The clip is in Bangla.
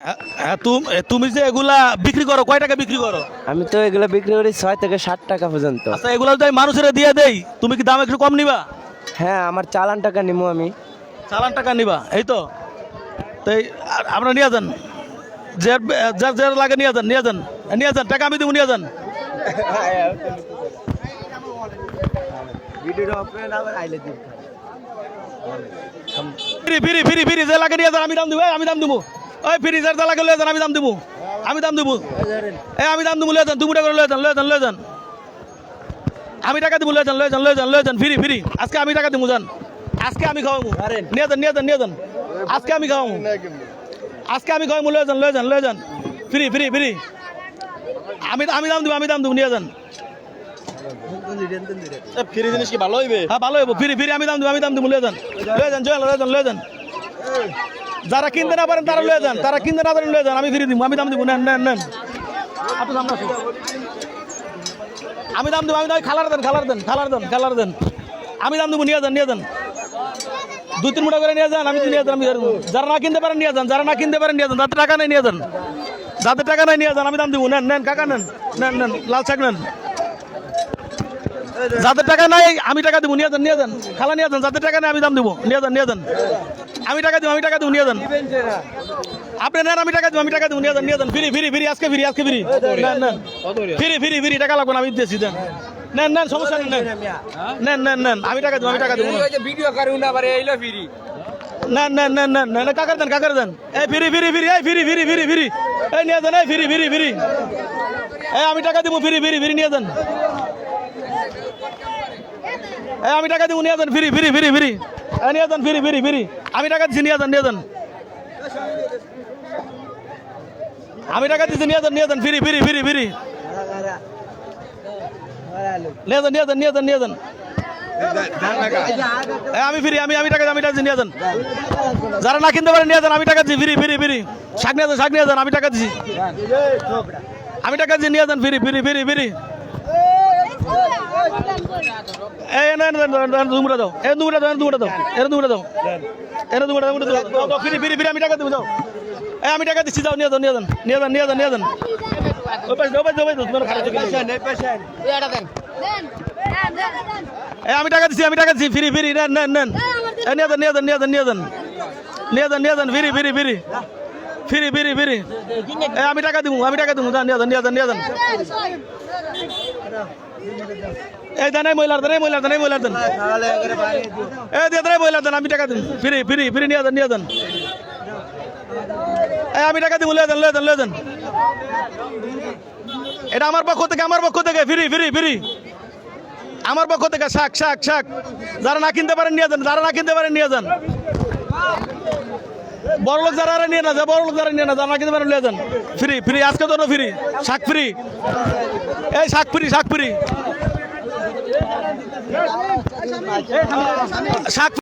হ্যাঁ, তুম- এ, তুমি যে এগুলা বিক্রি করো কয় টাকা বিক্রি করো? আমি তো এগুলো বিক্রি করি ছয় থেকে ষাট টাকা পর্যন্ত। আচ্ছা এগুলা যদি মানুষের দিয়ে দেই তুমি কি দাম একটু কম নিবা? হ্যাঁ আমার চালান টাকা নিবো আমি। চালান টাকা নিবা এই তো? তো এই আ- আপনারা নিয়ে যান। যে যার যার লাগে নিয়ে যান নিয়ে যান। নিয়ে যান টাকা আমি দেবো নিয়ে যান। ফ্রি ফ্রি ফ্রি ফ্রি যে লাগে নিয়ে যান আমি দাম দেবো আমি দাম দেবো ওই ফ্রি যার যা লাগে লয়ে যান আমি দাম দেবো আমি দাম দেবো এই আমি দাম দেবো লয়ে যান তুমি টাকা লয়ে যান লয়ে যান লয়ে যান আমি টাকা দেবো লয়ে যান লয়ে যান লয়ে যান লয়ে যান ফ্রি ফ্রি আজকে আমি টাকা দেবো যান আজকে আমি খাওয়াবো নিয়ে যান নিয়ে যান নিয়ে যান আজকে আমি খাওয়াবো আজকে আমি খাওয়াবো লয়ে যান লয়ে যান লয়ে যান ফ্রি ফ্রি ফ্রি আমি আমি দাম দেবো আমি দাম দেবো নিয়ে যান ফ্রি জিনিস কি ভালো হইবে হ্যাঁ ভালো হইব ফিরি ফিরি আমি দাম দেবো আমি দাম দেবো লয়ে যান লয়ে যান চল লয়ে যান লয়ে যান যারা কিনতে না পারেন তারা লয়ে যান, তারা কিনতে না পারেন লয়ে যান, আমি ফিরি দিব, আমি দাম দিব, নেন নেন নেন। আমি দাম দিব, আমি দাম খালার দেন খালার দেন খালার দেন খালার দেন। আমি দাম দিব, নিয়ে যান নিয়ে যান। দু তিন মুঠা করে নিয়ে যান, আমি নিয়ে যান, আমি। যারা না কিনতে পারেন, নিয়ে যান, যারা না কিনতে পারেন, নিয়ে যান, যাদের টাকা নেই, নিয়ে যান। যাদের টাকা নাই, নিয়ে যান, আমি দাম দিব, নেন নেন, কাকা, নেন নেন নেন, লাল শাক নেন। যাদের টাকা নাই আমি টাকা দেবো নিয়ে যান নিয়ে যান খালা নিয়ে যান যাদের টাকা নেই আমি দাম দেবো নিয়ে যান নিয়ে যান আমি টাকা দেবো আমি টাকা দেবো নিয়ে যান আপনি নেন আমি টাকা দেবো আমি টাকা দেবো নিয়ে যান নিয়ে যান ফিরি ফিরি ফিরি আজকে ফিরি আজকে ফিরি নেন নেন ফিরি ফিরি ফিরি টাকা লাগবে না আমি দিয়েছি দেন নেন নেন সমস্যা নেই নেন নেন নেন নেন আমি টাকা দেবো আমি টাকা দেবো ভিডিও করুন না পারে এইলো ফ্রি নেন নেন নেন নেন নেন কাকার দেন কাকার দেন এই ফিরি ফিরি ফিরি এই ফিরি ফিরি ফিরি ফিরি এই নিয়ে যান এই ফিরি ফিরি ফিরি এই আমি টাকা দেবো ফিরি ফিরি ফিরি নিয়ে যান আমি টাকা দেবো নিয়ে যান ফিরি ফিরি ফিরি ফিরি নিয়ে যান ফিরি ফিরি ফিরি আমি টাকা দিচ্ছি নিয়ে যান নিয়ে যান আমি টাকা দিচ্ছি নিয়ে যান নিয়ে যান ফিরি ফিরি ফিরি ফিরি নিয়ে যান নিয়ে যান নিয়ে যান নিয়ে যান আমি ফিরি আমি আমি টাকা আমি টাকা নিয়ে যান যারা না কিনতে পারেন নিয়ে যান আমি টাকা দিচ্ছি ফিরি ফিরি ফিরি শাক নিয়ে যান শাক নিয়ে যান আমি টাকা দিচ্ছি আমি টাকা দিচ্ছি নিয়ে যান ফিরি ফিরি ফিরি ফিরি দুমড়া দাও। এই দুমড়া দাও দুমড়া দাও। এর দুমড়া দাও। এর দুমড়া দাও ফিরি ফিরি আমি টাকা দেবো, যাও। এই, আমি টাকা দিচ্ছি, যাও, নিয়ে যান নিয়ে যান। নিয়ে যান নিয়ে যান নিয়ে যান। আমি টাকা দিচ্ছি, আমি টাকা দিচ্ছি। ফিরি ফিরি, নেন নেন নেন। নিয়ে যান নিয়ে যান নিয়ে যান নিয়ে যান। নিয়ে যান নিয়ে যান, ফিরি ফিরি ফিরি। ফিরি ফিরি ফিরি। আমি টাকা দিব, আমি টাকা দিব নিয়ে যান নিয়ে যান নিয়ে যান। এই দেন, এই মহিলার দেন, এই মহিলার দেন, এই মহিলার দেন। এই দিয়ে দেন মহিলার দেন, আমি টাকা দিন ফিরি ফিরি ফিরি, নিয়ে যান নিয়ে যান এই আমি টাকা দিব লয়ে যান লয়ে যান লয়ে যান এটা আমার পক্ষ থেকে, আমার পক্ষ থেকে, ফিরি ফিরি ফিরি। আমার পক্ষ থেকে, শাক শাক শাক। যারা না কিনতে পারেন, নিয়ে যান, যারা না কিনতে পারেন, নিয়ে যান। বড় লোক যারা নিয়ে না যায়, বড় লোক যারা নিয়ে না যারা কিন্তু নিয়ে যান। ফ্রি ফ্রি আজকে তো ফ্রি শাক ফ্রি এই শাক ফ্রি শাক ফ্রি শাক